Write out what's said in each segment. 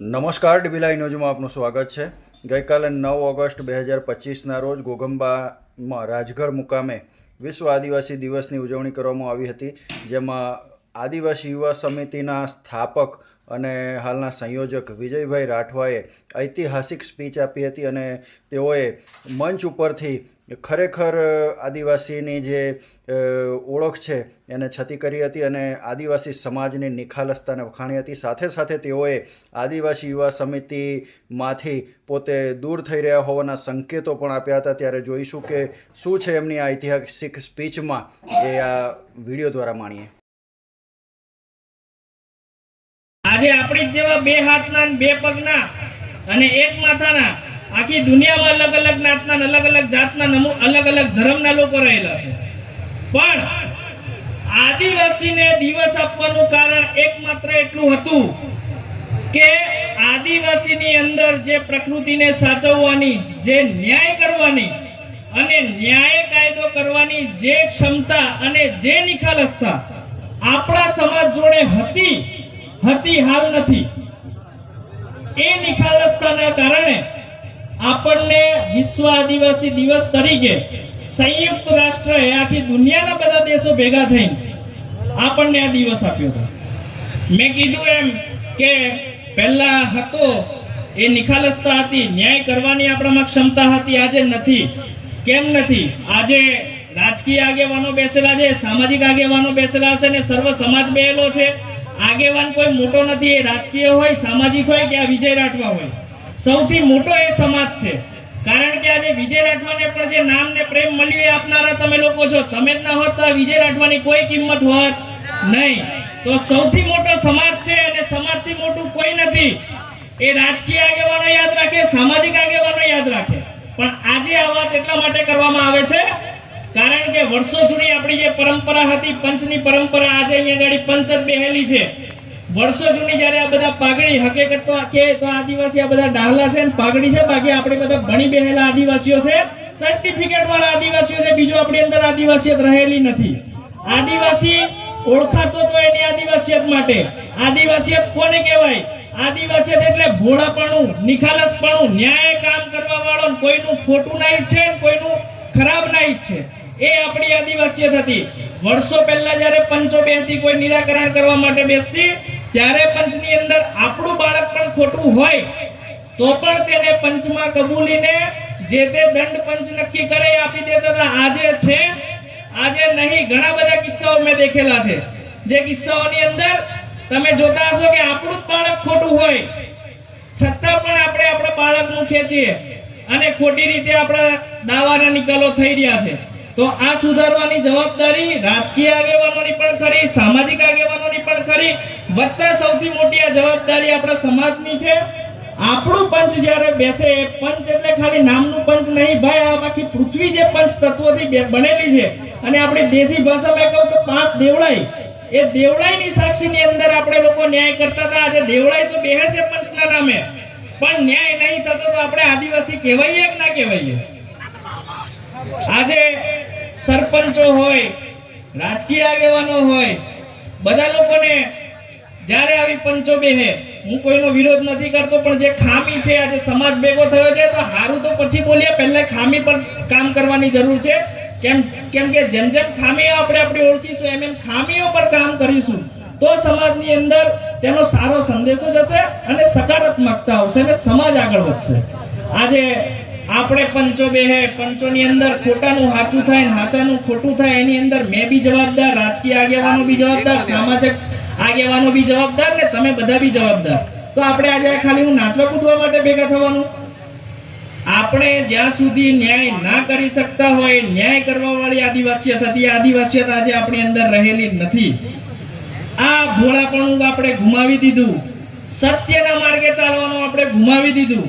નમસ્કાર ડીબીલાઈ ન્યૂઝમાં આપનું સ્વાગત છે. ગઈકાલે નવ ઓગસ્ટ બે હજાર પચીસના રોજ ગોગંબામાં રાજગઢ મુકામે વિશ્વ આદિવાસી દિવસની ઉજવણી કરવામાં આવી હતી, જેમાં આદિવાસી યુવા સમિતિના સ્થાપક અને હાલના સંયોજક વિજયભાઈ રાઠવાએ ઐતિહાસિક સ્પીચ આપી હતી અને તેઓએ મંચ ઉપરથી ખરેખર આદિવાસીની જે ઓળખ છે એને છતી કરી હતી અને આદિવાસી સમાજની નિખાલસતાને વખાણી હતી. સાથે સાથે તેઓએ આદિવાસી યુવા સમિતિમાંથી પોતે દૂર થઈ રહ્યા હોવાના સંકેતો પણ આપ્યા હતા. ત્યારે જોઈશું કે શું છે એમની આ ઐતિહાસિક સ્પીચમાં એ આ વીડિયો દ્વારા માણીએ. આજે આપણી જ જેવા બે હાથના બે પગના અને એક માથાના, આખી દુનિયામાં અલગ અલગ નાતના અલગ અલગ જાતના અલગ અલગ ધર્મના લોકો રહેલા છે. પણ આદિવાસીને દિવસ આપવાનું કારણ એકમાત્ર એટલું હતું કે આદિવાસીની અંદર જે પ્રકૃતિને સાચવવાની, જે ન્યાય કરવાની અને ન્યાય કાયદો કરવાની જે ક્ષમતા અને જે નિખાલસતા આપણા સમાજ જોડે હતી હતી, હાલ નથી. એ નિખાલસતાના કારણે આપણને વિશ્વ આદિવાસી દિવસ તરીકે સંયુક્ત રાષ્ટ્રએ આખી દુનિયાના બધા દેશો ભેગા થઈને આપણને આ દિવસ આપ્યો હતો. મેં કીધું એમ કે પહેલા હતો, એ નિખાલસતા હતી, ન્યાય કરવાની આપણામાં ક્ષમતા હતી, આજે નથી. કેમ નથી? આજે રાજકીય આગેવાનો બેસેલા છે, સામાજિક આગેવાનો બેસેલા છે ને સર્વ સમાજ બેહેલો છે. આગેવાન કોઈ મોટો નથી, એ રાજકીય હોય, સામાજિક હોય કે આ વિજય રાઠવા હોય. સૌથી મોટો એ સમાજ છે. કારણ કે આજે વિજય રાઠવાને પણ જે નામ ને પ્રેમ મળ્યું એ આપનારા તમે લોકો છો. તમે જ ના હોત તો આ વિજય રાઠવાની કોઈ કિંમત હોત નહીં. તો સૌથી મોટો સમાજ છે અને સમાજથી મોટું કોઈ નથી. એ રાજકીય આગેવાનો યાદ રાખે, સામાજિક આગેવાનો યાદ રાખે. પણ આજે આ વાત એટલા માટે કરવામાં આવે છે કારણ કે વર્ષો જૂની આપણી જે પરંપરા હતી, પંચની પરંપરા આજે અહીંયા ગાડી પંચ જ બેહેલી છે. વર્ષો જૂની જ્યારે આ બધા પાઘડી, હકીકત તો કે તો આદિવાસી આ બધા ડાહલા છે ને પાઘડી છે, બાકી આપણે બધા ભણી બેહેલા આદિવાસીઓ છે. સર્ટિફિકેટ વાળા આદિવાસીઓ છે, બીજું આપણી અંદર આદિવાસીયત રહેલી નથી. આદિવાસી ઓળખાતો તો એની આદિવાસીયત માટે. આદિવાસીયત કોને કહેવાય? આદિવાસીયત એટલે ભોળાપણું, નિખાલસપણું, ન્યાય કામ કરવા વાળો કોઈનું ખોટું ના ઈચ્છે કોઈનું ખરાબ ના ઈચ્છે એ આપણી આદિવાસીયત હતી. વર્ષો પહેલા જ્યારે પંચો બેનથી કોઈ નિરાકરણ કરવા માટે બેસતી, ત્યારે પંચની અંદર આપણું બાળક પણ ખોટું હોય, તો પણ તેને પંચમાં કબૂલીને જે તે દંડ પંચ નક્કી કરે આપી દેતા હતા. આજે છે, આજે નહીં, ઘણા બધા કિસ્સાઓ મેં દેખેલા છે. જે કિસ્સાઓની અંદર તમે જોતા હશો કે આપણું જ બાળક ખોટું હોય. છતાં પણ આપણે આપણા બાળકનું ખેંચીએ. અને ખોટી રીતે આપણા દાવાના નિકાલો થઈ રહ્યા છે. તો આ સુધારવાની જવાબદારી રાજકીય આગેવાનોની પણ ખરી, સામાજિક આગેવાનોની પણ ખરી. વત્તા સૌથી મોટી આ જવાબદારી આપણા સમાજની છે. આપણું પંચ જ્યારે બેસે, પંચ એટલે ખાલી નામનું પંચ નહીં ભાઈ, આ બાકી પૃથ્વી જે પંચ તત્વોથી બનેલી છે. અને આપણી દેશી ભાષામાં કહું તો પાંચ દેવળાઈ. એ દેવળાઈની સાક્ષીની અંદર આપણે લોકો ન્યાય કરતા હતા. આજે દેવળાઈ તો બેહે છે પંચના નામે. પણ ન્યાય નહીં થતો તો આપણે આદિવાસી કહેવાઈએ કે ના કહેવાઈએ? આજે સરપંચો હોય, રાજકીય આગેવાનો હોય, બધા લોકોને જ્યારે આવી પંચો બેહે, હું કોઈનો વિરોધ નથી કરતો, પણ જે ખામી છે, આજે સમાજ ભેગો થયો છે, તો હારું તો પછી બોલીએ, પહેલા ખામી પર કામ કરવાની જરૂર છે. કેમ કેમ કે જેમ જેમ ખામીઓ આપણે આપણે ઓળખીશું, એમ એમ ખામીઓ પર કામ કરીશું, તો સમાજની અંદર તેનો સારો સંદેશો જશે અને સકારાત્મકતા આવશે અને સમાજ આગળ વધશે. આજે આપણે પંચો બે હે પંચો પંચોની અંદર ખોટાનું સાચું થાય ને સાચાનું ખોટું થાય એની અંદર મેં બી જવાબદાર રાજકીય આગેવાનો બી જવાબદાર સામાજિક આગેવાનો બી જવાબદાર ને તમે બધા બી જવાબદાર. તો આપણે આજે ખાલી હું નાચવા કૂદવા માટે ભેગા થવાનું? આપણે જ્યાં સુધી ન્યાય ના કરી શકતા હોય ન્યાય કરવા વાળી આદિવાસીયત હતી આદિવાસીયતા આદિવાસીયત આજે આપણી અંદર રહેલી નથી. આ ભોળાપણું આપણે ગુમાવી દીધું. સત્યના માર્ગે ચાલવાનું આપણે ગુમાવી દીધું.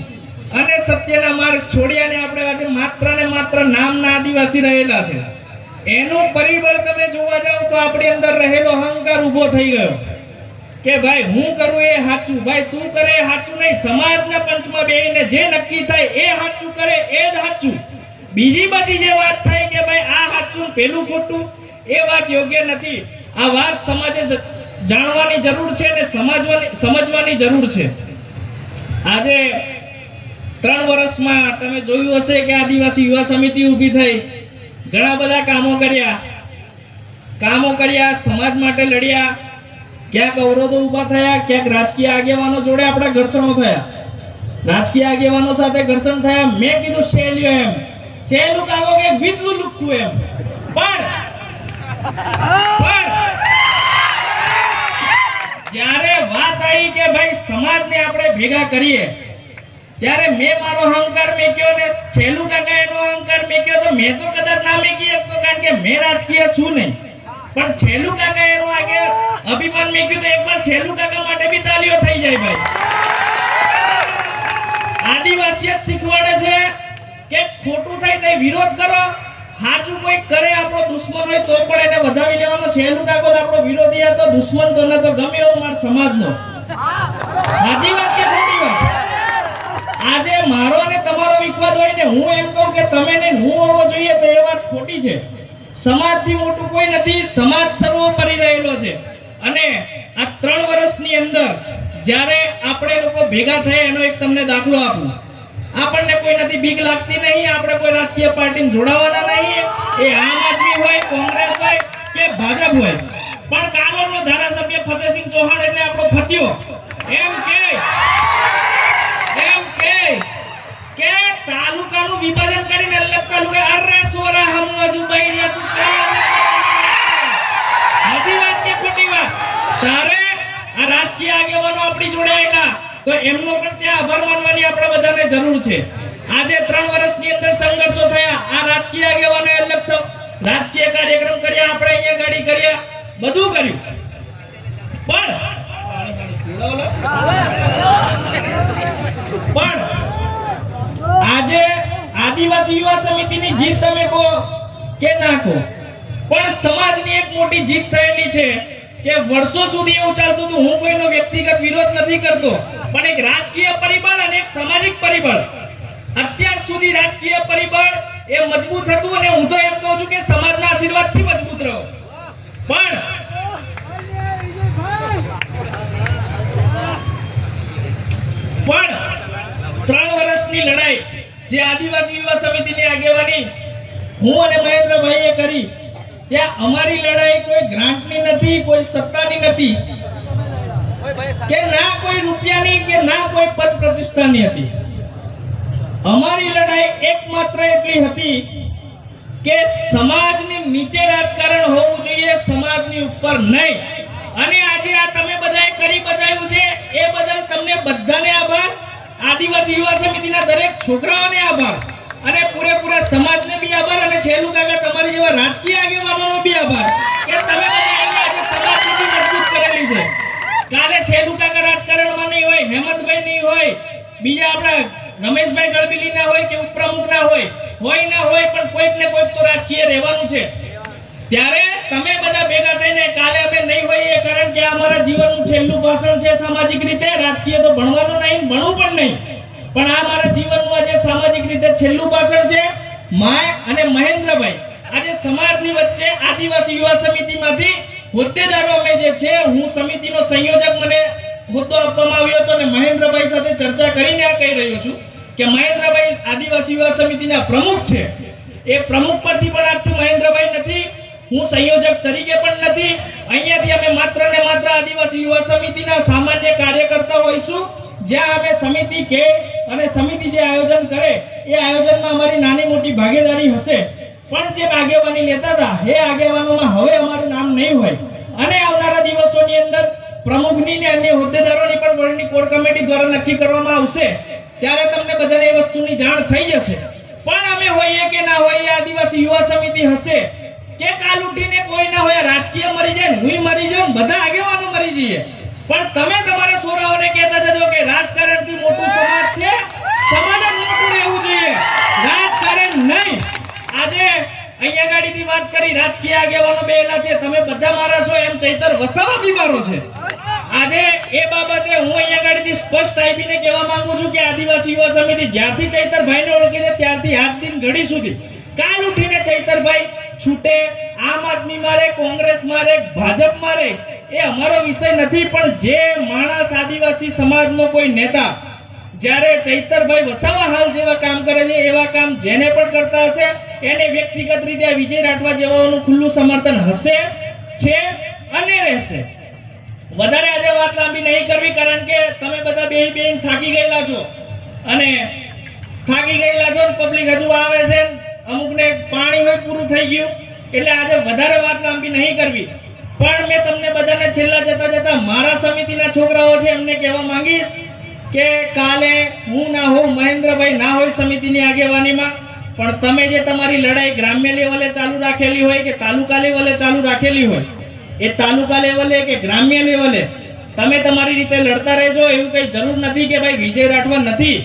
અને સત્યના માર્ગ છોડ્યા ને આપણે આજે માત્ર ને માત્ર નામના આદિવાસી રહેલા છે. એનું પરિબળ તમે જોવા જાવ તો આપણી અંદર રહેલો અહંકાર ઊભો થઈ ગયો. કે ભાઈ, હું કરું એ સાચું. ભાઈ, તું કરે સાચું નહીં. સમાજના પંચમાં બેહીને જે નક્કી થાય એ સાચું કરે એ જ સાચું. બીજી બધી જે વાત થાય કે ભાઈ, આ સાચું પેલું ખોટું, એ વાત યોગ્ય નથી. આ વાત સમાજે જાણવાની જરૂર છે અને સમજવાની સમજવાની જરૂર છે. આજે ત્રણ વર્ષમાં તમે જોયું હશે કે આદિવાસી યુવા સમિતિ ઊભી થઈ. ઘણા બધા કામો કર્યા. કામો કર્યા, સમાજ માટે લડ્યા. ક્યાંક અવરોધો ઊભા થયા, ક્યાંક રાજકીય આગેવાનો જોડે આપણા ઘર્ષણો થયા. રાજકીય આગેવાનો સાથે ઘર્ષણ થયા. મેં કીધું શૈલ્યો એમ. સહેલું કામો કે વિધલું લુકતું એમ. પણ, જ્યારે વાત આવી કે ભાઈ સમાજને આપણે ભેગા કરીએ ત્યારે મેં મારો અહંકાર મેક્યો ને છેલ્લું કાકા એનો અહંકાર મેક્યો તો મેં તો કદાચ ના મેકી શકતો, કારણ કે મેં રાજકીય છું નહીં. પણ છેલ્લું કાકા એનો આગે અભિમાન મેક્યું તો એકવાર છેલ્લું કાકા માટે બી તાલીઓ થઈ જાય ભાઈ. આદિવાસી શીખવાડે છે કે ખોટું થાય તો વિરોધ કરો, સાચું કોઈ કરે આપણો દુશ્મન હોય તો પણ એને વધાવી લેવાનો. છેલ્લું કાકો આપણો વિરોધી હતો, દુશ્મન તો તો ગમે એવો મારા સમાજનો. સાચી વાત આજે મારો અને તમારો વિખવાદ હોય ને હું એમ કહું કે તમે ને હું હોવો જોઈએ તો એ વાત ખોટી છે. સમાજથી મોટું કોઈ નથી, સમાજ સર્વોપરી રહેલો છે. અને આ ત્રણ વર્ષની અંદર જ્યારે આપણે લોકો ભેગા થયા એનો એક તમને દાખલો આપું. આપણને કોઈ નથી બીક લાગતી નહીં, આપણે કોઈ રાજકીય પાર્ટીમાં જોડાવાના નહીં. એ આમ આદમી હોય, કોંગ્રેસ હોય કે ભાજપ હોય. પણ કાલોલનો ધારાસભ્ય ફતેહસિંહ ચૌહાણ એટલે આપણો ફટ્યો એમ કે કે તાલુકાનું વિભાજન કરીને અલગ તાલુકા અરે સોરા હમ હજુ બૈરિયા તું હાચી વાત કે ખોટી વાત? તારે આ રાજકીય આગેવાનો આપણી જોડે આવેલા તો એમનો પણ ત્યાં આભાર માનવાની આપણે બધાને જરૂર છે. આજે ત્રણ વર્ષની અંદર સંઘર્ષો થયા. આ રાજકીય આગેવાનોએ અલગ રાજકીય કાર્યક્રમ કર્યા, આપણે અહીંયા ગાડી કર્યા, બધું કર્યું. પણ પણ આજે આદિવાસી યુવા સમિતિની જીત તમે કહો કે ના કહો? પણ સમાજની એક મોટી જીત થયેલી છે કે વર્ષો સુધી એવું ચાલતું હતું. હું કોઈનો વ્યક્તિગત વિરોધ નથી કરતો, પણ એક રાજકીય પરિબળ અને એક સામાજિક પરિબળ. અત્યાર સુધી રાજકીય પરિબળ એ મજબૂત હતું અને હું તો એમ કહું છું કે સમાજના આશીર્વાદથી મજબૂત રહો પણ પણ ત્રણ વર્ષની લડાઈ જે આદિવાસી યુવા સમિતિની આગેવાની હું અને મહેન્દ્રભાઈએ કરી. ત્યાં અમારી લડાઈ કોઈ ગ્રાન્ટની નથી, કોઈ સત્તાની નથી. કે ના કોઈ રૂપિયાની કે ના કોઈ પદ પ્રતિષ્ઠાની હતી. અમારી લડાઈ એકમાત્ર એટલી હતી કે સમાજની નીચે રાજકારણ હોવું જોઈએ, સમાજની ઉપર નહીં. અને આજે આ તમે બધાએ કરી બતાવ્યું છે, એ બદલ તમને બધાને આભાર. આદિવાસી યુવા સમિતિના દરેક છોકરાઓને આભાર. અને પૂરેપૂરા સમાજને બી આભાર અને છેલ્લું કાકા તમારી જેવા રાજકીય આગેવાનોનો બી આભાર કે તમે આજે સમાજ નીતિ મજબૂત કરેલી છે. કાલે છેલ્લું કાકા રાજકારણમાં નહીં હોય, હેમંતભાઈ નહીં હોય, બીજા આપણા રમેશભાઈ ગળબીલી ના હોય કે ઉપપ્રમુખ ના હોય હોય ના હોય, પણ કોઈક ને કોઈક તો રાજકીય રહેવાનું છે. ત્યારે તમે બધા ભેગા થઈને કાલે અમે નહીં હોઈએ, કારણ કે આ અમારા જીવનનું છેલ્લું ભાષણ છે સામાજિક રીતે. રાજકીય તો ભણવાનું નહીં ભણવું પણ નહીં. પણ આ મારા જીવનનું આજે સામાજિક રીતે છેલ્લું ભાષણ છે. માય અને મહેન્દ્રભાઈ. આજે સમાજની વચ્ચે આદિવાસી યુવા સમિતિમાંથી હોદ્દેદારો અમે જે છે, હું સમિતિનો સંયોજક મને હોદ્દો આપવામાં આવ્યો હતો અને મહેન્દ્રભાઈ સાથે ચર્ચા કરીને આ કહી રહ્યો છું કે મહેન્દ્રભાઈ આદિવાસી યુવા સમિતિના પ્રમુખ છે. એ પ્રમુખ પરથી પણ આજથી મહેન્દ્રભાઈ નથી હું સંયોજક તરીકે પણ નથી. અહીંયાથી અમે માત્ર ને માત્ર આદિવાસી યુવા સમિતિના સામાન્ય કાર્યકર્તા હોઈશું. જ્યાં અમે સમિતિ કે અને સમિતિ જે આયોજન કરે, એ આયોજનમાં અમારી નાની મોટી ભાગીદારી હશે. પણ જે આગેવાની લેતા હતા, એ આગેવાનોમાં હવે અમારું નામ નહીં હોય. અને આવનારા દિવસોની અંદર પ્રમુખની ને અન્ય હોદ્દેદારોની પણ વર્ણની કોર કમિટી દ્વારા નક્કી કરવામાં આવશે. ત્યારે તમને બધાને એ વસ્તુની જાણ થઈ જશે. પણ અમે હોઈએ કે ના હોઈએ, આદિવાસી યુવા સમિતિ હશે. કે કાલ ઉઠીને કોઈ ના હોય, રાજકીય મરી જાય હું મરી જાઉં બધા આગેવાનો મરી જઈએ. પણ તમે તમારા સોરાઓને કહેતા જજો કે રાજકારણથી મોટું સમાજ છે. સમાજ જ મોટું રહેવું જોઈએ. રાજકારણ નહીં. આજે અહીંયા ગાડીની વાત કરી, રાજકીય આગેવાનો બેલા છે. તમે બધા મારા છો એમ ચૈતર વસાવા બીમારો છે. આજે એ બાબતે હું અહીંયા ગાડીથી સ્પષ્ટ આપીને કહેવા માંગુ છું કે આદિવાસી યુવા સમિતિ જ્યારથી ચૈતરભાઈને ઓળખીને ત્યારથી હાથ દિન ઘડી સુધી કાલ ઉઠીને ચૈતરભાઈ છૂટે, આમ આદમી મારે, કોંગ્રેસ મારે, ભાજપ મારે, એ અમારો વિષય નથી, પણ જે માણસ આદિવાસી સમાજનો કોઈ નેતા, જ્યારે ચૈતરભાઈ વસાવા હાલ જેવા કામ કરે છે, એવા કામ જેને પણ કરતા હશે, એને વ્યક્તિગત રીતે વિજય રાઠવા જેવાનું ખુલ્લું સમર્થન હશે, છે અને રહેશે. વધારે આજે વાત લાંબી નહીં કરવી, કારણ કે તમે બધા બે બેન થાકી ગયેલા છો. અને થાકી ગયેલા છો પબ્લિક હજુ આવે છે અમુકને પાણી હોય પૂરું થઈ ગયું, એટલે આજે વધારે વાત લાંબી નહીં કરવી. પણ મેં તમને બધાને છેલ્લા જતા જતા મારા સમિતિના છોકરાઓ છે, એમને કહેવા માંગીશ કે કાલે હું ના હોઉં, મહેન્દ્રભાઈ ના હોય સમિતિની આગેવાનીમાં, પણ તમે જે તમારી લડાઈ ગ્રામ્ય લેવલે ચાલુ રાખેલી હોય કે તાલુકા લેવલે ચાલુ રાખેલી હોય, એ તાલુકા લેવલે કે ગ્રામ્ય લેવલે, તમે તમારી રીતે લડતા રહેજો, એવું કંઈ જરૂર નથી કે ભાઈ વિજય રાઠવા નથી.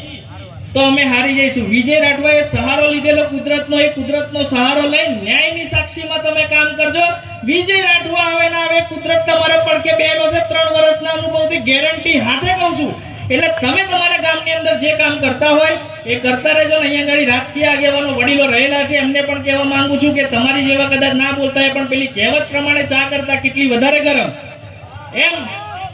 તો અમે હારી જઈશું. વિજય રાઠવાએ સહારો લીધેલો કુદરતનો, એ કુદરતનો સહારો લઈ ન્યાયની સાક્ષીમાં તમે કામ કરજો. વિજય રાઠવા આવે ના આવે, કુદરત તમારા પડખે બે છે, ત્રણ વર્ષના અનુભવથી ગેરંટી હાથે કહું છું. એટલે તમે તમારા ગામની અંદર જે કામ કરતા હોય, એ કરતા રહેજો ને. અહીંયા આગળ રાજકીય આગેવાનો વડીલો રહેલા છે, એમને પણ કહેવા માંગુ છું કે તમારી જેવા કદાચ ના બોલતા હોય, પણ પેલી કહેવત પ્રમાણે ચા કરતા કેટલી વધારે ગરમ. એમ,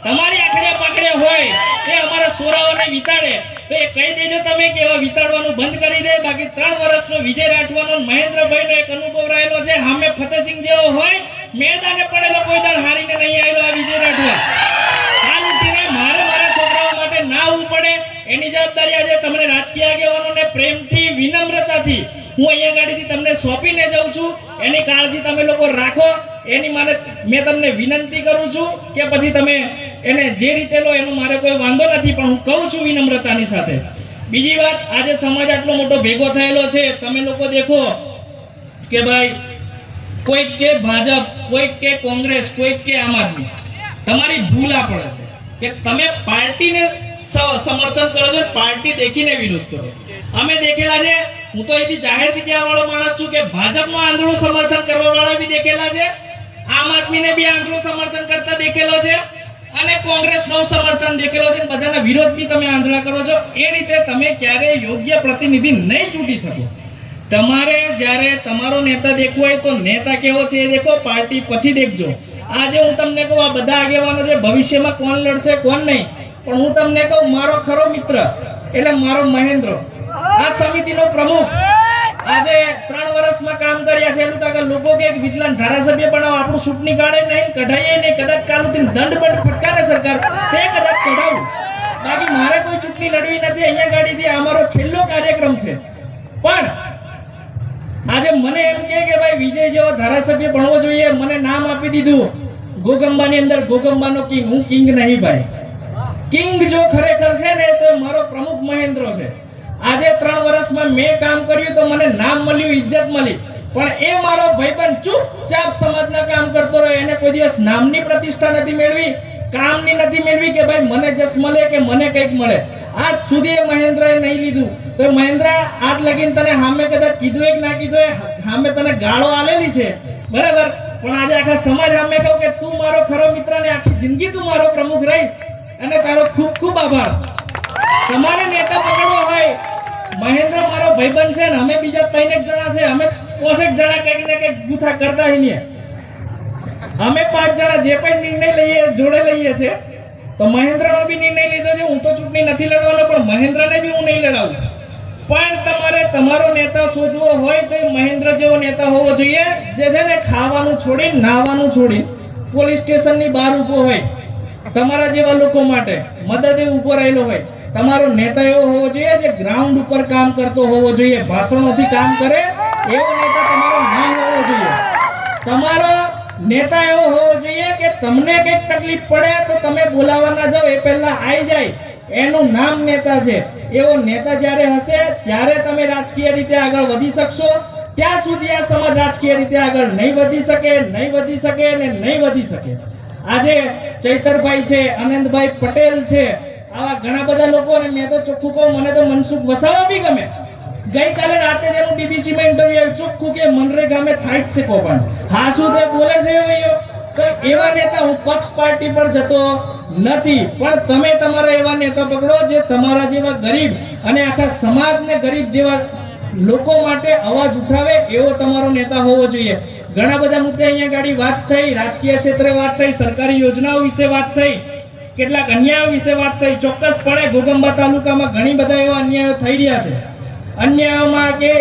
તમારી આખડિયા પકડે હોય, એ અમારા સોરાઓને વિતાડે. તો એ કહી દેજો તમે કે એવા વિતાડવાનું બંધ કરી દે. બાકી ત્રણ વર્ષનો વિજય રાઠવાનો મહેન્દ્રભાઈનો એક અનુભવ રહેલો છે. હામે ફતેસિંહ જેવો હોય, મેદાને પડેલો કોઈ દળ હારીને નહીં આવેલો આ વિજય રાઠવા. કાલ ઉઠીને મારે મારા છોકરાઓ માટે ના આવવું પડે. એની જવાબદારી આજે તમને રાજકીય આગેવાનોને પ્રેમથી, વિનમ્રતાથી હું અહીંયા ગાડીથી તમને સોંપીને જાઉં છું. એની કાળજી તમે લોકો રાખો. એની મારે મેં તમને વિનંતી કરું છું કે પછી તમે એને જે રીતે લો, એનો મારે કોઈ વાંધો નથી, પણ હું કહું છું વિનમ્રતાની સાથે. બીજી વાત, આજે સમાજ આટલો મોટો ભેગો થયેલો છે, તમે લોકો દેખો કે ભાઈ, કોઈક કે ભાજપ, કોઈક કે કોંગ્રેસ, કોઈક કે આમ આદમી. તમારી ભૂલ આ પડે છે. કે તમે પાર્ટીને સમર્થન કરો છો, પાર્ટી દેખીને વિરોધ કરો અમે દેખેલા છે, હું તો અહીંથી જાહેરથી કહેવા વાળો માણસ છું કે ભાજપનો આંધળો સમર્થન કરવા વાળા બી દેખેલા છે, આમ આદમીને બી આંધળો સમર્થન કરતા દેખેલો છે. અને કોંગ્રેસનો સમર્થન દેખેલો છે બધાના વિરોધ બી તમે આંધળા કરો છો. એ રીતે તમે ક્યારેય યોગ્ય પ્રતિનિધિ નહીં ચૂંટી શકો. તમારે જ્યારે તમારો નેતા દેખવો હોય તો નેતા કેવો છે એ દેખો, પાર્ટી પછી દેખજો. આજે હું તમને કહું, આ બધા આગેવાનો છે, ભવિષ્યમાં કોણ લડશે, કોણ નહીં. પણ હું તમને કહું, મારો ખરો મિત્ર, એટલે મારો મહેન્દ્ર. આ સમિતિનો પ્રમુખ. આજે ત્રણ વર્ષમાં કામ કર્યા છે. તો આગળ લોકો કે વિજ્ઞાન ધારાસભ્ય બનાવો. આપણું ચૂંટણી કાઢે નહીં, કઢાઈએ નહીં. કદાચ કાલુથી દંડ પણ ફટકારે સરકાર. તે કદાચ કઢાવું. બાકી મારે કોઈ ચૂંટણી લડવી નથી. અહીંયા ગાડીથી અમારો છેલ્લો કાર્યક્રમ છે. પણ આજે મને એમ કહે કે ભાઈ વિજય જેવો ધારાસભ્ય ભણવો જોઈએ. મને નામ આપી દીધું. ગોગંબાની અંદર ગોગંબાનો કિંગ. હું કિંગ નહીં ભાઈ. કિંગ જો ખરેખર છે ને, તો મારો પ્રમુખ મહેન્દ્ર છે. આજે ત્રણ વર્ષમાં મેં કામ કર્યું તો મને નામ મળ્યું, ઇજ્જત મળી. પણ એ મારો ભાઈબંધ ચૂપચાપ સમાજના કામ કરતો રહ્યો. એને કોઈ દિવસ નામની પ્રતિષ્ઠા નથી મેળવી, કામની નથી મેળવી કે ભાઈ મને જસ મળે કે મને કંઈક મળે. આજ સુધી એ મહેન્દ્રએ નહીં લીધું. તો મહેન્દ્ર, આજ લગીન તને સામે કદાચ કીધું એક, ના કીધું એ સામે તને ગાળો આલેલી છે. બરાબર? પણ આજે આખા સમાજ સામે કહું કે તું મારો ખરો મિત્ર ને આખી જિંદગી તું મારો પ્રમુખ રહીશ. અને તારો ખૂબ ખૂબ આભાર. તમારે નેતા પકડવો હોય મહેન્દ્ર મારો ભાઈબંધ છે ને, અમે બીજા ત્રણેક જણા છે, અમે પોસેક જણા કંઈક ને કંઈક ગુથા કરતા હોઈએ. અમે પાંચ જણા જે પણ નિર્ણય લઈએ, જોડે લઈએ છે, તો મહેન્દ્રનો બી નિર્ણય લીધો છે, હું તો ચૂંટણી નથી લડવાનો, પણ મહેન્દ્રને બી હું નહીં લડાવું. પણ તમારે, તમારો નેતા શોધવો હોય તો મહેન્દ્ર જેવો નેતા હોવો જોઈએ, જે છે ને ખાવાનું છોડી નાવાનું છોડી, પોલીસ સ્ટેશનની બહાર ઊભો હોય, તમારા જેવા લોકો માટે મદદે ઊભો રહેલો હોય. તમારો નેતા એવો હોવો જોઈએ જે ગ્રાઉન્ડ ઉપર કામ કરતો હોવો જોઈએ, ભાષણોથી કામ કરે, એવો નેતા તમારો ના હોવો જોઈએ. તમારો નેતા એવો હોવો જોઈએ કે તમને કંઈક તકલીફ પડે તો તમે બોલાવવાના જાઓ, એ પહેલા આવી જાય. એનું નામ નેતા છે. એવો નેતા જ્યારે હશે, ત્યારે તમે રાજકીય રીતે આગળ વધી શકશો. ત્યાં સુધી આ સમાજ રાજકીય રીતે આગળ નહીં વધી શકે, નહીં વધી શકે અને નહીં વધી શકે. આજે ચૈતરભાઈ છે, આનંદભાઈ પટેલ છે આવા ઘણા બધા લોકો અને મેં તો ચોખ્ખું કહું, મને તો મનસુખ વસાવા બી ગમે. ગઈકાલે રાતે જ હું બીબીસી માં ઇન્ટરવ્યુ આવ્યું. ચોખ્ખું કે ગામે થાય જ છે કોપણ હા, શું તે બોલે છે એવા નેતા હું પક્ષ પાર્ટી પર જતો નથી. પણ તમે તમારા એવા નેતા પકડો જે તમારા જેવા ગરીબ અને આખા સમાજને ગરીબ જેવા લોકો માટે અવાજ ઉઠાવે એવો તમારો નેતા હોવો જોઈએ. ઘણા બધા મુદ્દે અહીંયા ગાડી વાત થઈ, રાજકીય ક્ષેત્રે વાત થઈ, સરકારી યોજનાઓ વિશે વાત થઈ. કેટલાક અન્યાયો વિશે વાત કરી. ચોક્કસપણે ઘોગંબા તાલુકામાં ઘણી બધા એવા અન્યાયો થઈ રહ્યા છે. અન્યાયોમાં કે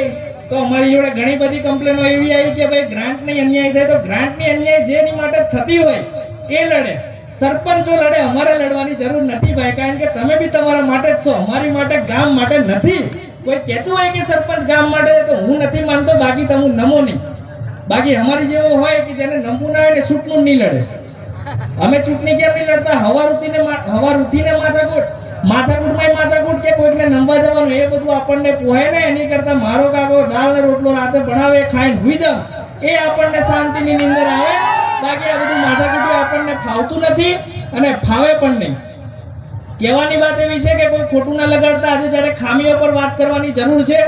તો અમારી જોડે ઘણી બધી કમ્પ્લેનો એવી આવી કે ભાઈ ગ્રાન્ટની અન્યાય થાય તો ગ્રાન્ટની અન્યાય જેની માટે થતી હોય એ લડે. સરપંચો લડે, અમારે લડવાની જરૂર નથી ભાઈ. કારણ કે તમે બી તમારા માટે જ છો. અમારી માટે ગામ માટે નથી. કોઈ કહેતું હોય કે સરપંચ ગામ માટે તો હું નથી માનતો. બાકી તમે નમો નહીં. બાકી અમારી જેવો હોય કે જેને નમવું ના હોય ને છૂટનું નહીં લડે. અમે ચૂંટણી કેમ નહીં લડતા? હવાર ઉઠીને હવાર ઉઠીને માથાકૂટ. માથાકૂટમાંય માથાકૂટ કે કોઈકને નમવા જવાનું, એ બધું આપણને પોહે ને, એની કરતા મારો કાકો દાળ ને રોટલો રાતે ભણાવે, ખાઈને હુઈ દમ એ આપણને શાંતિની નીંદર આવે. બાકી આ બધું માથાકૂટી આપણને ફાવતું નથી અને ફાવે પણ નહીં. કહેવાની વાત એવી છે કે કોઈ ખોટું ના લગાડતા. આજે જ્યારે ખામીઓ પર વાત કરવાની જરૂર છે,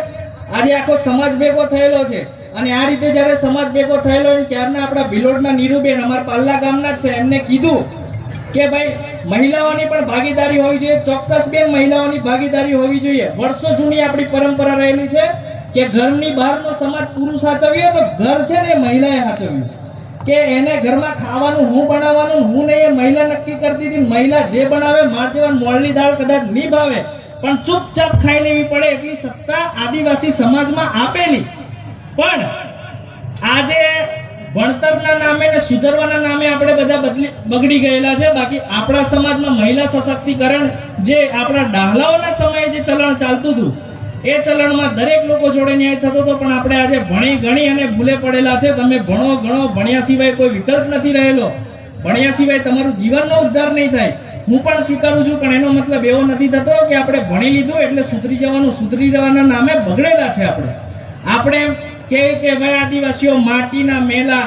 આજે આખો સમાજ ભેગો થયેલો છે. અને આ રીતે જ્યારે સમાજ ભેગો થયેલો ત્યારના આપણા ભિલોડના નીરુબેન અમારા પાલ્લા ગામના જ છે. એમને કીધું કે ભાઈ, મહિલાઓની પણ ભાગીદારી હોવી જોઈએ. ચોક્કસ બેન, મહિલાઓની ભાગીદારી હોવી જોઈએ. વર્ષો જૂની આપણી પરંપરા રહેલી છે કે ઘરની બહારનો સમાજ પુરુષ સાચવ્યો તો ઘર છે ને મહિલાએ સાચવ્યું. કે એને ઘરમાં ખાવાનું હું બનાવવાનું હું નહીં એ મહિલા નક્કી કરતી હતી મહિલા જે બનાવે માર જેવા મોળની દાળ કદાચ નહીં ભાવે. પણ ચૂપચાપ ખાઈ લેવી પડે એટલી સત્તા આદિવાસી સમાજમાં આપેલી. પણ આજે ભણતરના નામે ને સુધરવાના નામે આપણે બધા બદલી બગડી ગયેલા છે. બાકી આપણા સમાજમાં મહિલા સશક્તિકરણ જે આપણા ડાહલાઓના સમયે જે ચલણ ચાલતું હતું, એ ચલણમાં દરેક લોકો જોડે ન્યાય થતો હતો. પણ આપણે આજે ભણી ગણી અને ભૂલે પડેલા છે. તમે ભણો, ગણો, ભણ્યા સિવાય કોઈ વિકલ્પ નથી રહેલો. ભણ્યા સિવાય તમારું જીવનનો ઉદ્ધાર નહીં થાય. હું પણ સ્વીકારું છું, પણ એનો મતલબ એવો નથી થતો કે આપણે ભણી લીધું એટલે સુધરી જવાનું, સુધરી જવાના નામે બગડેલા છે આપણે. આપણે કે કે ભાઈ આદિવાસીઓ માટીના મેલા,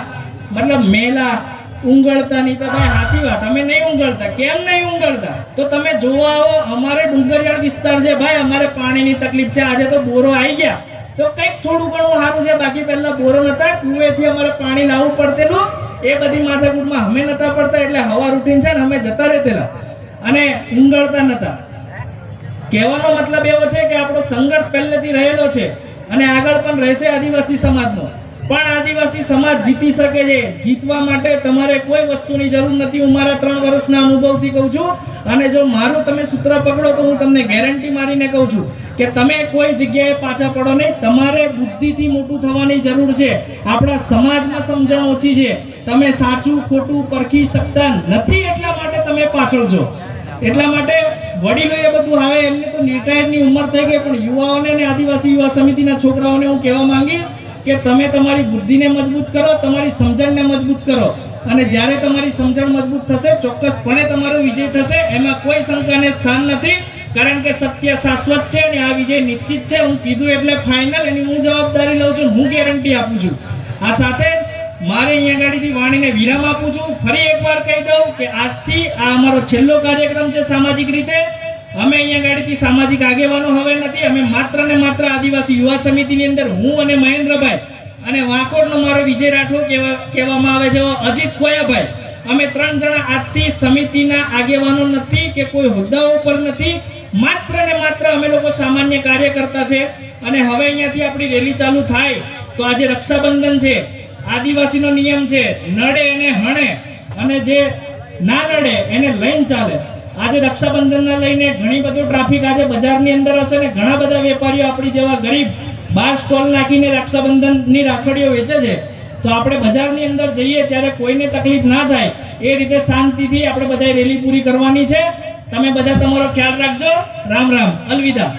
મતલબ મેલા ઉંગળતા નહીં તો ભાઈ સાચી વાત, અમે નહીં ઉંગળતા. કેમ નહીં ઉંગળતા? તો તમે જોવા આવો, અમારે ડુંગરિયાળ વિસ્તાર છે ભાઈ, અમારે પાણીની તકલીફ છે. આજે તો બોરો આવી ગયા. તો કંઈક થોડું ઘણું સારું છે. બાકી પહેલા બોરો નતા કુવેથી અમારે પાણી લાવવું પડતેલું. એ બધી માથાકૂટમાં અમે નતા પડતા, એટલે હવા રૂટીન છે ને અમે જતા રહેતેલા. અને ઉંગળતા નતા. કહેવાનો મતલબ એવો છે કે આપણો સંઘર્ષ પહેલેથી રહેલો છે. અને આગળ પણ રહેશે આદિવાસી સમાજનો. પણ આદિવાસી સમાજ જીતી શકે છે. જીતવા માટે તમારે કોઈ વસ્તુની જરૂર નથી. હું મારા ત્રણ વર્ષના અનુભવથી કહું છું. અને જો મારું તમે સૂત્ર પકડો તો હું તમને ગેરંટી મારીને કહું છું કે તમે કોઈ જગ્યાએ પાછા પડો નહીં. તમારે બુદ્ધિથી મોટું થવાની જરૂર છે. આપણા સમાજમાં સમજણ ઓછી છે. તમે સાચું ખોટું પરખી શકતા નથી. એટલા માટે તમે પાછળ છો. એટલા માટે વડીલો એ બધું. હવે એમને તો રિટાયરની ઉંમર થઈ ગઈ, પણ યુવાઓને અને આદિવાસી યુવા સમિતિના છોકરાઓને હું કહેવા માંગીશ કે તમે તમારી બુદ્ધિને મજબૂત કરો, તમારી સમજણને મજબૂત કરો. અને જ્યારે તમારી સમજણ મજબૂત થશે, ચોક્કસપણે તમારો વિજય થશે. એમાં કોઈ શંકાને સ્થાન નથી, કારણ કે સત્ય શાશ્વત છે અને આ વિજય નિશ્ચિત છે. હું કીધું એટલે ફાઇનલ એની હું જવાબદારી લઉં છું હું ગેરંટી આપું છું. આ સાથે જ મારે અહીંયા ગાડીથી વાણીને વિરામ આપું છું. ફરી એકવાર કહી દઉં કે આજથી આ અમારો છેલ્લો કાર્યક્રમ છે સામાજિક રીતે. અમે અહીંયા ગાડીથી સામાજિક આગેવાનો હવે નથી. અમે માત્ર ને માત્ર આદિવાસી યુવા સમિતિની અંદર હું અને મહેન્દ્રભાઈ અને વાંકોડનો મારો વિજય રાઠોડ કહેવા- કહેવામાં આવે છે અજીત ખોયાભાઈ. અમે ત્રણ જણા આજથી સમિતિના આગેવાનો નથી કે કોઈ હોદ્દાઓ ઉપર નથી. માત્ર ને માત્ર અમે લોકો સામાન્ય કાર્યકર્તા છે. અને હવે અહીંયાથી આપણી રેલી ચાલુ થાય. તો આજે રક્ષાબંધન છે. આદિવાસીનો નિયમ છે, નડે એને હણે, અને જે ના નડે એને લઈને ચાલે. આજે રક્ષાબંધનને લઈને ઘણી બધો ટ્રાફિક આજે બજારની અંદર હશે ને ઘણા બધા વેપારીઓ આપણી જેવા ગરીબ બાર સ્ટોલ નાખીને રક્ષાબંધનની રાખડીઓ વેચે છે. તો આપણે બજારની અંદર જઈએ ત્યારે કોઈને તકલીફ ના થાય. એ રીતે શાંતિથી આપણે બધા રેલી પૂરી કરવાની છે. તમે બધા તમારો ખ્યાલ રાખજો. રામ રામ. અલવિદા.